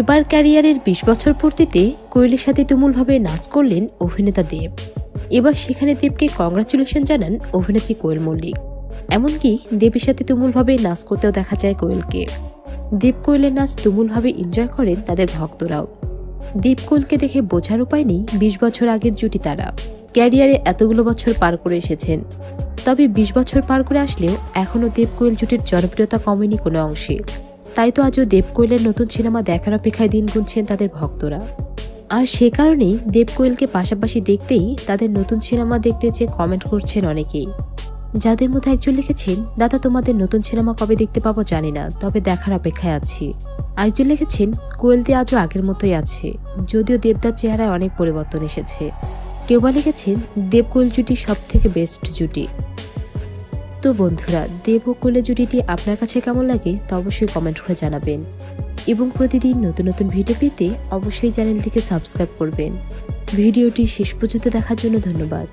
এবার ক্যারিয়ারের বিশ বছর পূর্তিতে কোয়েলের সাথে তুমুলভাবে নাচ করলেন অভিনেতা দেব। এবার সেখানে দেবকে কংগ্রাচুলেশন জানান অভিনেত্রী কোয়েল মল্লিক। এমনকি দেবের সাথে তুমুলভাবে নাচ করতেও দেখা যায় কোয়েলকে। দেব কোয়েলের নাচ তুমুলভাবে এনজয় করেন তাদের ভক্তরাও। দেব কোয়েলকে দেখে বোঝার উপায় নেই বিশ বছর আগের জুটি তারা। ক্যারিয়ারে এতগুলো বছর পার করে এসেছেন। তবে বিশ বছর পার করে আসলেও এখনও দেব কোয়েল জুটির জনপ্রিয়তা কমেনি কোনো অংশে। তাই তো আজও দেব কোয়েলের নতুন সিনেমা দেখার অপেক্ষায় দিন গুনছেন তাদের ভক্তরা। আর সে কারণেই দেব কোয়েলকে পাশাপাশি দেখতেই তাদের নতুন সিনেমা দেখতে চেয়ে কমেন্ট করছেন অনেকেই। যাদের মধ্যে একজন লিখেছেন, দাদা, তোমাদের নতুন সিনেমা কবে দেখতে পাবো জানি না, তবে দেখার অপেক্ষায় আছি। আরেকজন লিখেছেন কোয়েল দিয়ে আজও আগের মতোই আছে, যদিও দেবদার চেহারায় অনেক পরিবর্তন এসেছে। কেউ বা লিখেছেন দেব কোয়েল জুটি সব থেকে বেস্ট জুটি। তো বন্ধুরা, দেবকুলে জুটিটি আপনার কাছে কেমন লাগে তা অবশ্যই কমেন্ট করে জানাবেন। এবং প্রতিদিন নতুন নতুন ভিডিও পেতে অবশ্যই চ্যানেলটিকে সাবস্ক্রাইব করবেন। ভিডিওটি শেষ পর্যন্ত দেখার জন্য ধন্যবাদ।